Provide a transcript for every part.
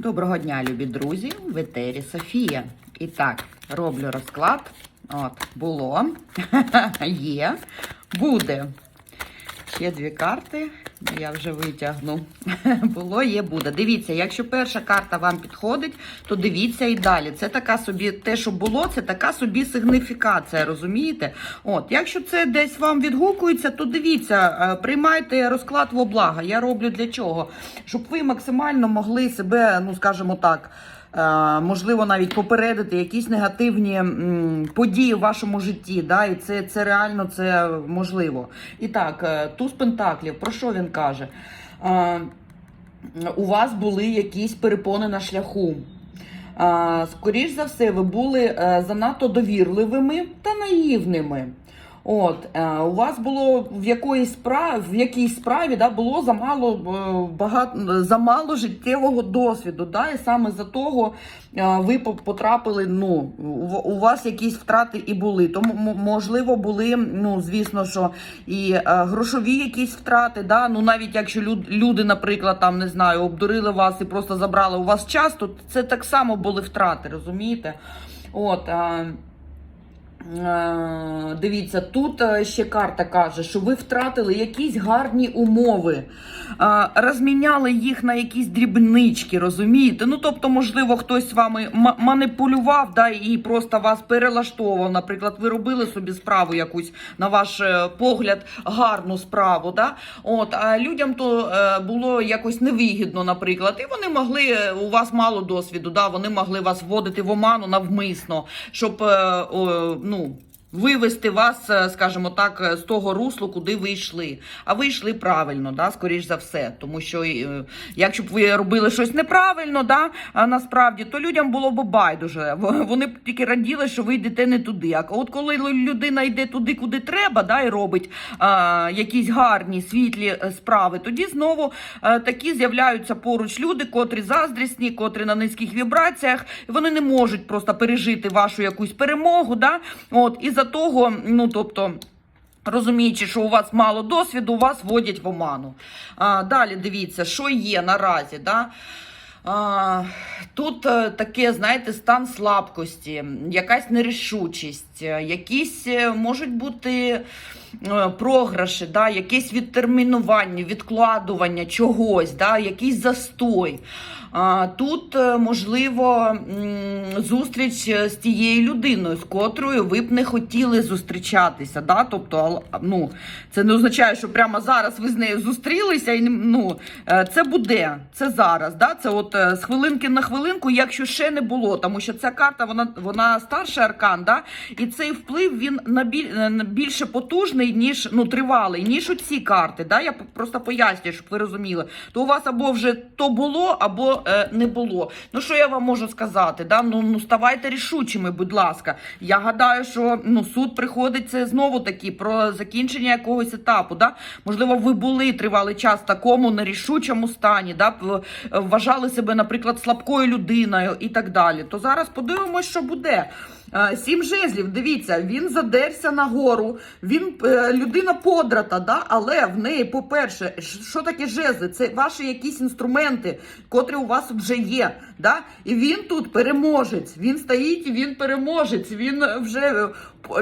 Доброго дня, любі друзі! В етері Софія. І так, роблю розклад. От, було, є, буде. Ще дві карти. Я вже витягну. Було, є, буде. Дивіться, якщо перша карта вам підходить, то дивіться і далі. Це така собі, те, що було, це така собі сигніфікація, розумієте? От, якщо це десь вам відгукується, то дивіться, е, приймайте розклад во благо. Я роблю для чого? Щоб ви максимально могли себе, ну скажімо так. Е, Можливо, навіть попередити якісь негативні події в вашому житті, да, і це, це реально це можливо. І так, е, туз пентаклів, про що він каже? Е, У вас були якісь перепони на шляху. Скоріш за все, ви були занадто довірливими та наївними. От, е, у вас було в якоїсь справі, в якійсь справі да, було замало, е, багато, замало життєвого досвіду. Да, і саме за того е, ви потрапили, ну, у- вас якісь втрати і були. Тому, можливо, були, ну, звісно, що і грошові якісь втрати. Да? Ну, навіть якщо люд- люди, наприклад, там, не знаю, обдурили вас і просто забрали у вас час, то це так само були втрати, розумієте? От, Дивіться, тут е, ще карта каже, що ви втратили якісь гарні умови, е, розміняли їх на якісь дрібнички, розумієте? Ну, тобто, можливо, хтось з вами маніпулював да, і просто вас перелаштовував. Наприклад, ви робили собі справу якусь, на ваш е, погляд, гарну справу. Да? От, а людям то е, було якось невигідно, наприклад, і вони могли, е, у вас мало досвіду, да? вони могли вас вводити в оману навмисно, щоб. Ну, Вивести вас, е, скажімо так, е, з того руслу, куди ви йшли. А ви йшли правильно, да, скоріш за все. Тому що е, якщо б ви робили щось неправильно, да, насправді, то людям було б байдуже. Вони б тільки раділи, що ви йдете не туди. А от коли людина йде туди, куди треба, да, і робить а, якісь гарні, світлі справи, тоді знову е, такі з'являються поруч люди, котрі заздрісні, котрі на низьких вібраціях. Вони не можуть просто пережити вашу якусь перемогу. Да? От, і за того, ну тобто. Розуміючи, що у вас мало досвіду, вас вводять в оману. А, далі дивіться, що є наразі. Да? А, тут е, таке, знаєте, стан слабкості, якась нерішучість, е, якісь е, можуть бути програші, да? якесь відтермінування, відкладування чогось, да? якийсь застой. Тут, е, можливо, зустріч з тією людиною, з котрою ви б не хотіли зустрічатися. Да? Тобто, ну, це не означає, що прямо зараз ви з нею зустрілися, і ну, е, це буде, це зараз. Да? Це от е, з хвилинки на хвилинку, якщо ще не було, тому що ця карта вона, вона старший аркан, да? і цей вплив він е, більше потужний, ніж ну, тривалий, ніж оці карти. Да? Я просто пояснюю, щоб ви розуміли. То у вас або вже то було, або е, не було. Ну що я вам можу сказати? Да? Ну, ну ставайте рішучими, будь ласка. Я гадаю, що ну, суд приходить це знову таки про закінчення якогось етапу. Да? Можливо, ви були тривалий час в такому нерішучому стані, да? вважали себе, наприклад, слабкою людиною і так далі. То зараз подивимось, що буде. Е, Сім жезлів, дивіться, він задерся на гору, він е, людина подрата, да? але в неї, по-перше, що таке жезли? Це ваші якісь інструменти, котрі у вас вже є. Да? І він тут переможець. Він стоїть, і він переможець. Він вже е,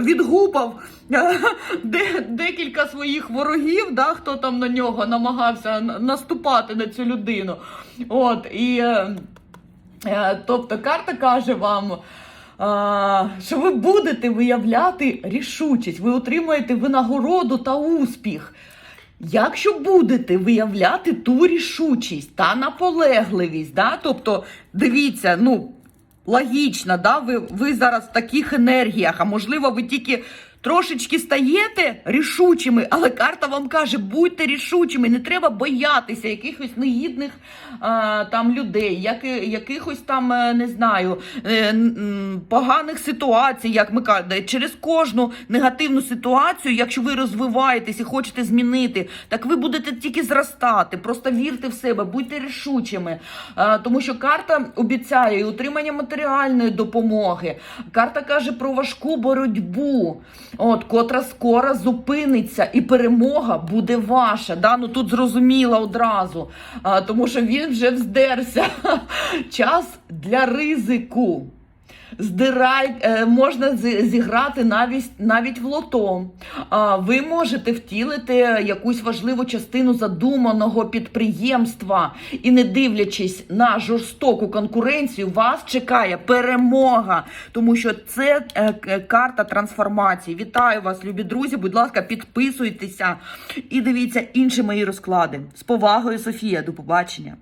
відгупав е, декілька своїх ворогів, да? хто там на нього намагався наступати на цю людину. От, і, е, е, тобто карта каже вам. Що ви будете виявляти рішучість, ви отримаєте винагороду та успіх. Якщо будете виявляти ту рішучість та наполегливість, да? тобто дивіться, ну логічно, да? ви, ви зараз в таких енергіях, а можливо, ви тільки трошечки стаєте рішучими, але карта вам каже, будьте рішучими, не треба боятися якихось негідних а, там людей, як, якихось там, е, не знаю, е, поганих ситуацій, як ми кажемо, через кожну негативну ситуацію, якщо ви розвиваєтесь і хочете змінити, так ви будете тільки зростати. Просто вірте в себе, будьте рішучими. А, тому що карта обіцяє і отримання матеріальної допомоги. Карта каже про важку боротьбу. От, котра скоро зупиниться, і перемога буде ваша. Да? Ну тут зрозуміла одразу, а, тому що він вже вздерся. Час для ризику. Здирай, е, можна зіграти навіть навіть в лото. Ви можете втілити якусь важливу частину задуманого підприємства, і не дивлячись на жорстоку конкуренцію, вас чекає перемога, тому що це е, карта трансформації. Вітаю вас, любі друзі. Будь ласка, підписуйтеся і дивіться інші мої розклади. З повагою, Софія. До побачення.